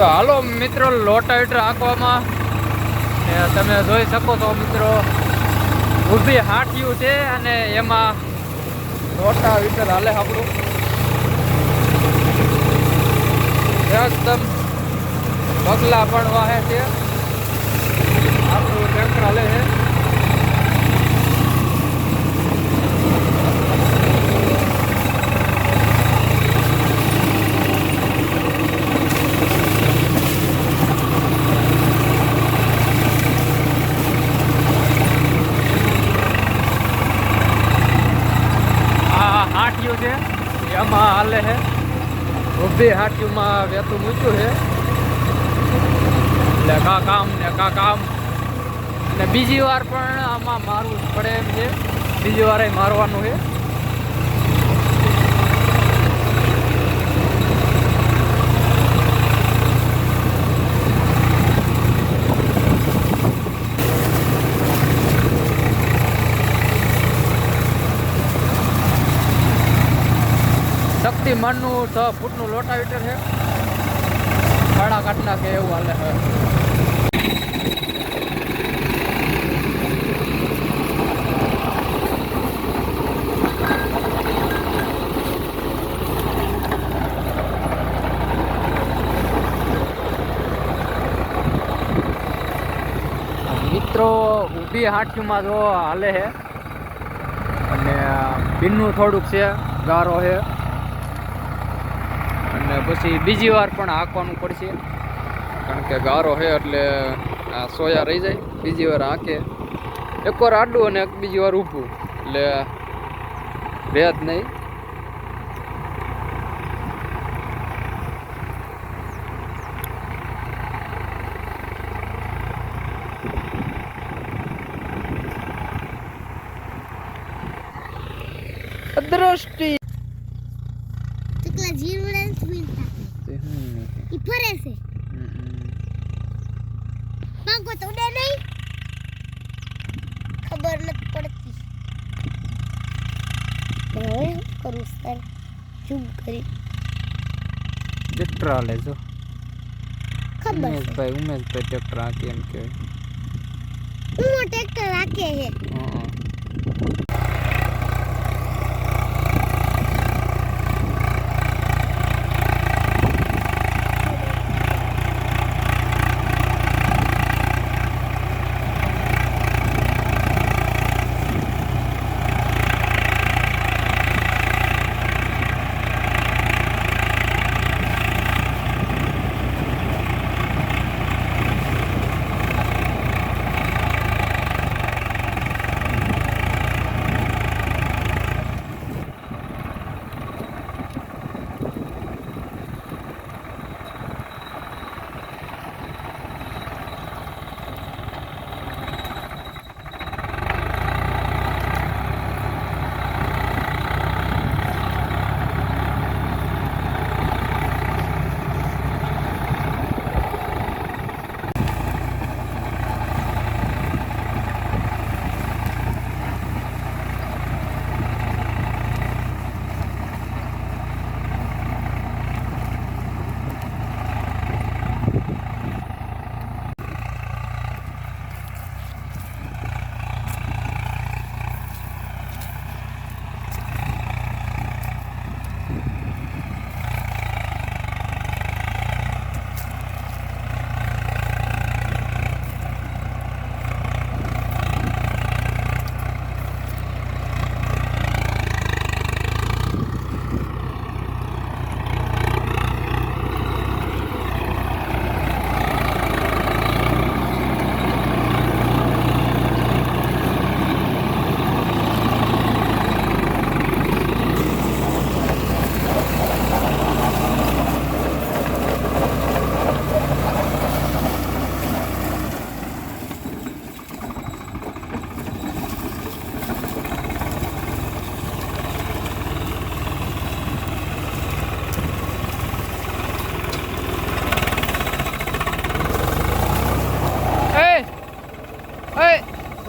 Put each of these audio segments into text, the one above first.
તો હાલો મિત્રો લોટાઈટર આંકવામાં તમે જોઈ શકો છો મિત્રો, ઊભી હાથિયું છે અને એમાં લોટા વીટર હાલે આપણું. એકદમ પગલા પણ વાહે છે. આપણું ટ્રેક્ટર હાલે છે આ હાથિયું છે હાલે છે. ઊભી હાથિયુંમાં વેતું મૂક્યું છે. એટલે કા કામ ને કા કામ. અને બીજી વાર પણ આમાં મારવું પડે એમ છે. બીજી વાર મારવાનું છે. શક્તિમાનનું છ ફૂટનું લોટાવીટર છે. ખાડા કાઢ કે એવું હાલે છે મિત્રો, ઊભી હાથીમાં જો હાલે છે. અને ભીનું થોડુંક છે, ગારો છે. અને પછી બીજી વાર પણ હાંકવાનું પડશે. કારણ કે ગારો છે એટલે આ સોયા રહી જાય. બીજી વાર હાંકે. એકવાર આડું અને એક બીજી વાર ઊભું. એટલે રહે જ નહીં. દ્રષ્ટિ ચકલા જીવડે નથી ઈ ફરે છે પાંખો તો ઉડે નહીં ખબર નથી પડતી હવે શું કરું સર શું કરી. ટ્રેક્ટર હાલે જો. ખબર ઉમેશભાઈ ઉમેશભાઈ ટ્રેક્ટર આ કેમ કહેવાય. હું ટ્રેક્ટર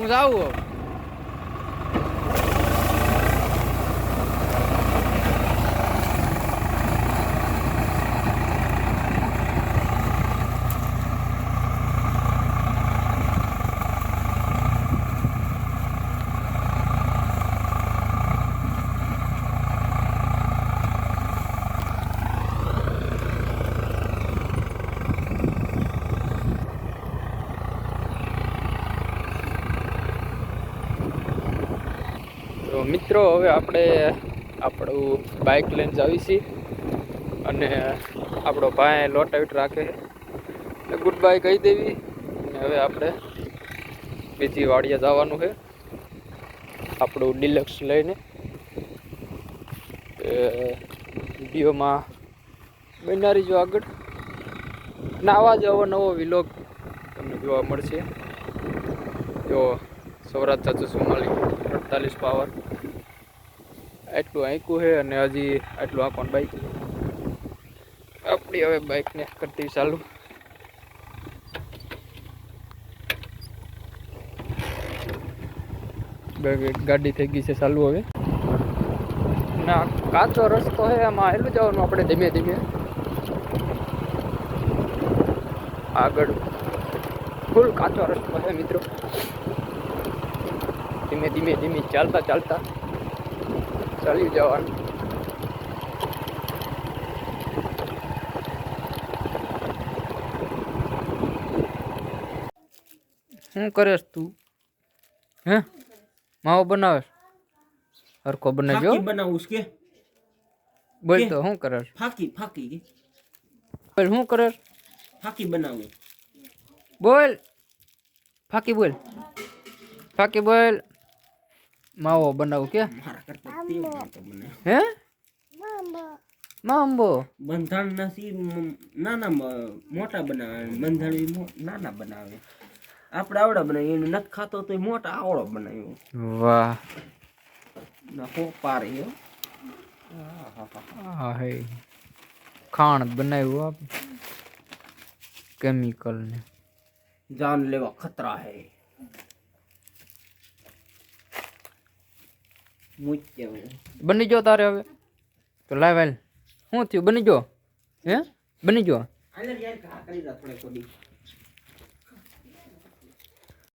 Vamos. મિત્રો, હવે આપણે આપણું બાઇક લઈને જાવી છીએ અને આપણો ભાઈ લોટ આઉટ રાખે એટલે ગુડ બાય કહી દેવી. અને હવે આપણે બીજી વાડિયા જવાનું છે. આપણું ડિલક્સ લઈને. વિડીયોમાં બનારી જો આગળ. અને આવા જ અવનવો વિલોગ તમને જોવા મળશે. જો સૌરાષ્ટ્ર ચાચુ સુમાલી, અડતાલીસ પાવર આટલું આંક્યું છે અને હજી આટલું આંકવાનું બાઈક આપણી હવે બાઇકને કરતી ચાલુ. ગાડી થઈ ગઈ છે ચાલુ હવે. ના, કાચો રસ્તો છે એમાં એટલું જવાનું આપણે ધીમે ધીમે. આગળ. ફૂલ કાચો રસ્તો છે મિત્રો. ધીમે ધીમે ધીમે ચાલતા ચાલતા. ચાલી જવાનું શું કરેશ તું હે માવો બનાવેશ હરખો બનાવજો ફાકી બનાવું છે કે બોલ તો શું કરેશ ફાકી ફાકી કે બોલ શું કરેશ ફાકી બનાવું બોલ ફાકી બોલ ફાકી બોલ માવો બનાવું કે મારા કરતા તે માણસો બને હે મામા મામબો બંધાણ નથી મ- નાના મ- મોટા બનાવે બંધાણ ઈ મો- નાના બનાવે આપણે આવડા બનાવીએ એને નથી ખાતો તો મોટા આવડો બનાવ્યો વાહ નાખો પારે હો આ હે ખાણ બનાવ્યું આપ કેમિકલ ને જાન લેવા ખતરા હે બની જો તારે હવે? તો લાવ હાલ. શું થયું? બની જો હે? બની જો